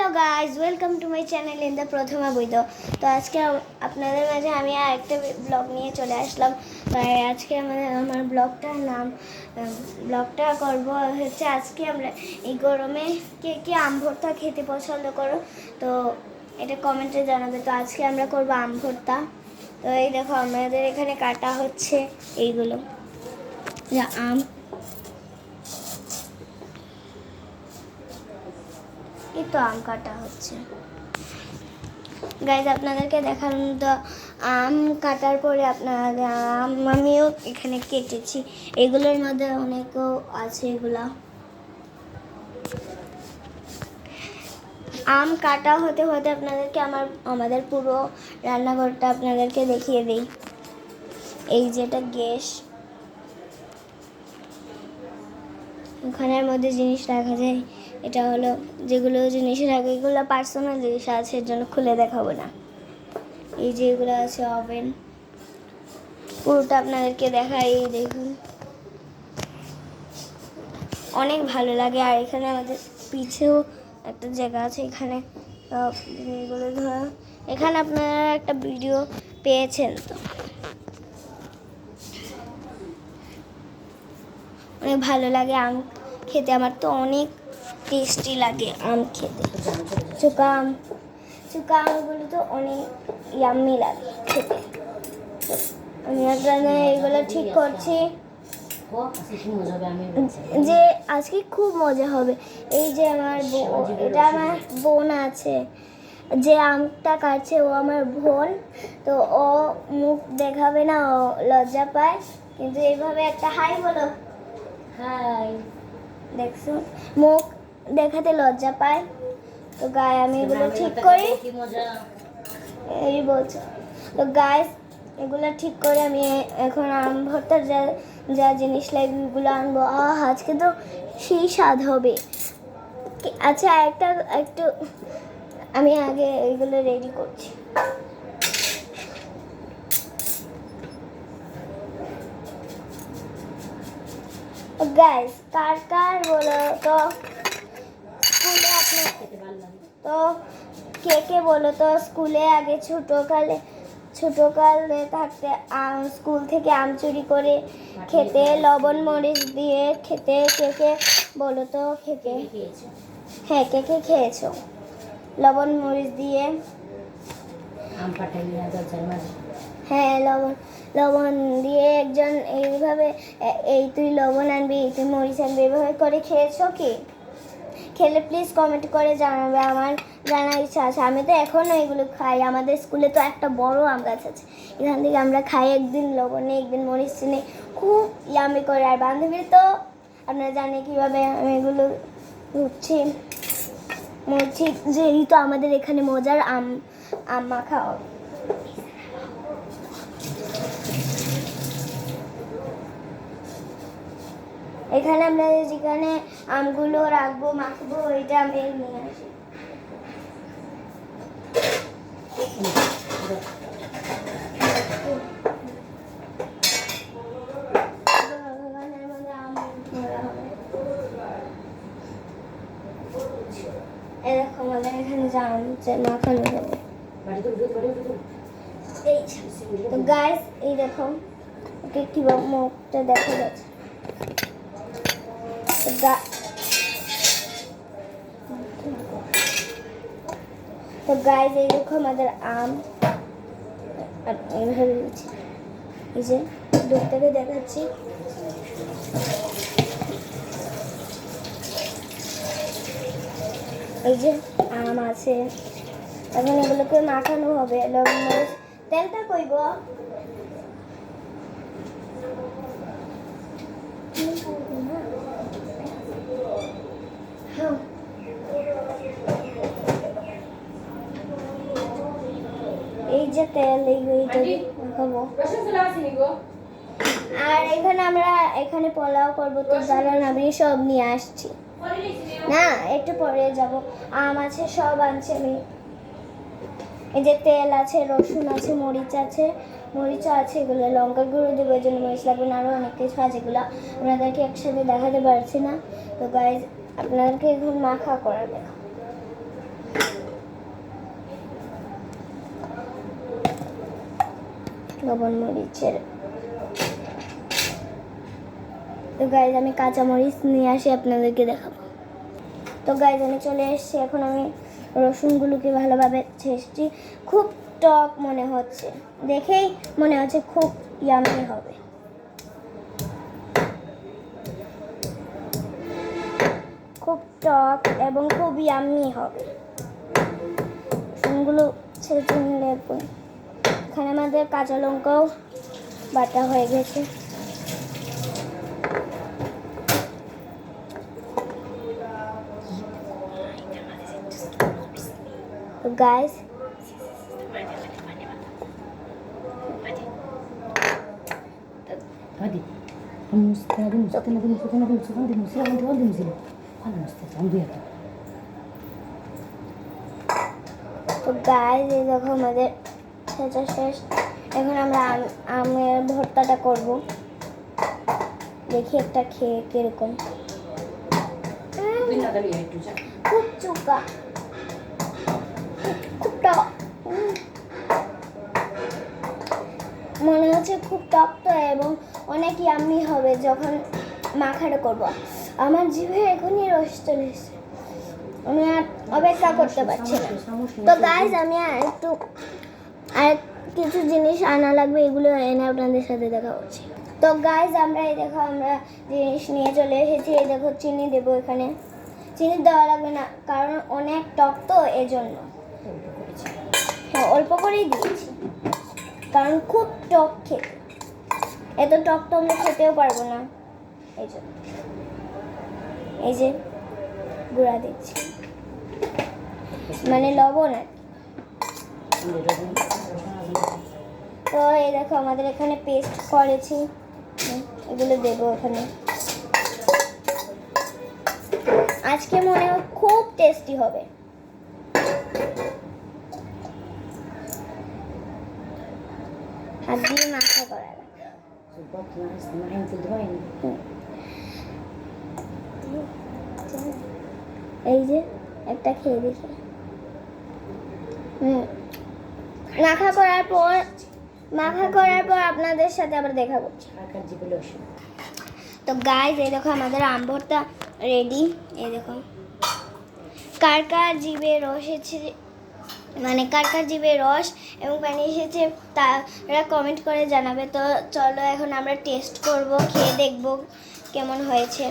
Hello guys welcome to my channel in the Prathama Baid তো আজকে আপনাদের মাঝে আমি আর একটা ব্লগ নিয়ে চলে আসলাম। তাই আজকে আমাদের আমার ব্লগটার নাম ব্লগটা করব হচ্ছে আজকে আমরা এই গরমে কে কে আম ভর্তা খেতে পছন্দ করো, তো এটা কমেন্টে জানাবে। তো আজকে আমরা করব আম ভর্তা। তো এই দেখো, আমাদের এখানে কাটা হচ্ছে এইগুলো। যা, আম। এই তো আম কাটা হচ্ছে। গাইজ আপনাদেরকে দেখানো তো, আম কাটার পরে আপনার আম আমিও এখানে কেটেছি। এগুলোর মধ্যে অনেকও আছে এগুলা। আম কাটা হতে হতে আপনাদেরকে আমার, আমাদের পুরো রান্নাঘরটা আপনাদেরকে দেখিয়ে দিই। এই যেটা গ্যাস। ওখানের মধ্যে জিনিস রাখা যায়। এটা হলো যেগুলো জিনিস রাখে এগুলো পার্সোনাল জিনিস আছে, এর জন্য খুলে দেখাবো না। এই যে এগুলো আছে ওভেন পুরোটা আপনাদেরকে দেখাই দেখুন। অনেক ভালো লাগে, আর এখানে আমাদের পিছেও একটা জায়গা আছে, এখানে এগুলো ধরা। এখানে আপনারা একটা ভিডিও পেয়েছেন তো। অনেক ভালো লাগে, আম খেতে আমার তো অনেক টেস্টি লাগে আম খেতে। চুকা আম চুকা আমগুলো তো অনেক ইয়াম্মি লাগে খেতে। আমি এখানে এগুলো ঠিক করছি। যে আজকে খুব মজা হবে। এই যে আমার এটা আমার বোন আছে। যে আমটা কাটছে ও আমার বোন। তো ও মুখ দেখাবে না ও লজ্জা পায়। কিন্তু এইভাবে একটা হাই বলো। হাই। দেখছ? মুখ দেখাতে লজ্জা পায়। তো গায়ে আমি এগুলো ঠিক করি। এই বলছো। তো গায়ে এগুলো ঠিক করে আমি এখন আম ভর্তার যা যা জিনিস লাগবে আনব। আহ আজকে তো সেই স্বাদ হবে। আচ্ছা একটা একটু আমি আগে এগুলো রেডি করছি। গাইস কার কার বলো তো? তো কে কে বলো তো স্কুলে আগে ছোটোকালে ছোটোকালে থাকতে আম স্কুল থেকে আম চুরি করে খেতে লবণ মরিচ দিয়ে খেতে কে কে বলো তো খেতে হ্যাঁ কে কে খেয়েছো? লবণ মরিচ দিয়ে। হ্যাঁ লবণ লবণ দিয়ে একজন এইভাবে এই তুই লবণ আনবি এই তুই মরিচ আনবি এইভাবে করে খেয়েছো কি? খেলে প্লিজ কমেন্ট করে জানাবে, আমার জানার ইচ্ছা আছে। আমি তো এখনও এগুলো খাই। আমাদের স্কুলে তো একটা বড় আম গাছ আছে। এখান থেকে আমরা খাই। একদিন লবণে একদিন মরিচ চিনি খুব ইয়ামি করে। আর বান্ধবী তো আপনারা জানে কীভাবে আমি এগুলো হচ্ছে মরছি। যে এই তো আমাদের এখানে মজার আম আম মাখা এখানে আমরা যেখানে আমগুলো রাখব মাখবো ওইটা আমি নিয়ে আসি। দেখো আমাদের এখানে হবে এই দেখা যাচ্ছে। তো গায়ে যে দেখো আমাদের আম আর এইভাবে। এই যে দূর থেকে দেখাচ্ছি এই যে আম আছে এখন এগুলোকে মাখানো হবে লবণ, মরিচ তেলটা হ্যাঁ। এই তেল দিয়ে আর এখানে আমরা এখানে পোলাও করব তো দাঁড়ান আমি সব নিয়ে আসছি। না একটু পরে যাব। আম আছে সব আনছে আমি। এই যে তেল আছে রসুন আছে মরিচ আছে। মরিচ আছে এগুলো লঙ্কা গুঁড়ো দেবো এই জন্য মরিচ লাগবে না আরও অনেক কিছু আছে এগুলো আপনাদেরকে একসাথে দেখাতে পারছি না। তো গাইজ আপনাদেরকে এখন মাখা করা দেখা লবণ মরিচের। তো গাইজ আমি কাঁচা মরিচ নিয়ে আসি, আপনাদেরকে দেখাবো। তো গাইজ আমি চলে এসেছি, এখন আমি রসুনগুলোকে ভালোভাবে ছেঁচছি। খুব টক মনে হচ্ছে। দেখেই মনে হচ্ছে খুব ইয়ামি হবে। খুব টক এবং খুব ইয়ামি হবে। রসুনগুলো ছেঁচে নিলে এখানে আমাদের কাঁচা লঙ্কাও বাটা হয়ে গেছে। গাইস আমাদের ছেঁচা শেষ। এখন আমরা আমের ভর্তাটা করব। দেখি একটা খেয়ে কীরকম. খুব চুকা। খুব টক। মনে হচ্ছে খুব টক তো এবং অনেক ইয়াম্মি হবে যখন মাখাটা করব। আমার জিভে এখনই রস চলে এসেছে। আমি আর অপেক্ষা করতে পারছি না। তো গাইজ আমি আর একটু আর কিছু জিনিস আনা লাগবে, এগুলো এনে আপনাদের সাথে দেখা হচ্ছে তো গাইজ আমরা এই দেখো, আমরা জিনিস নিয়ে চলে এসেছি। এই দেখো, চিনি দেবো এখানে। চিনি দেওয়া লাগবে না, কারণ অনেক টক তো, এজন্য। হ্যাঁ অল্প করেই দিয়েছি। কারণ খুব টক খেতে। এত টক তো আমরা খেতেও পারব না। এই জন্য এই যে, গুঁড়া দিচ্ছি। মানে লবণ আর। তো এই দেখো আমাদের এখানে পেস্ট করেছি। এগুলো দেবো ওখানে। আজকে মনে হয় খুব টেস্টি হবে। এই যে একটা খেয়ে দেখি। হুম। মাখা করার পর, মাখা করার পর আপনাদের সাথে আবার দেখা করছি। তো গাইজ এই দেখো আমাদের আম ভর্তা রেডি এই দেখো। কার কার জিভে রস এসেছে মানে কার কার জিভে রস এবং পানি এসেছে, তারা কমেন্ট করে জানাবে। তো চলো এখন আমরা টেস্ট করব, খেয়ে দেখব কেমন হয়েছে।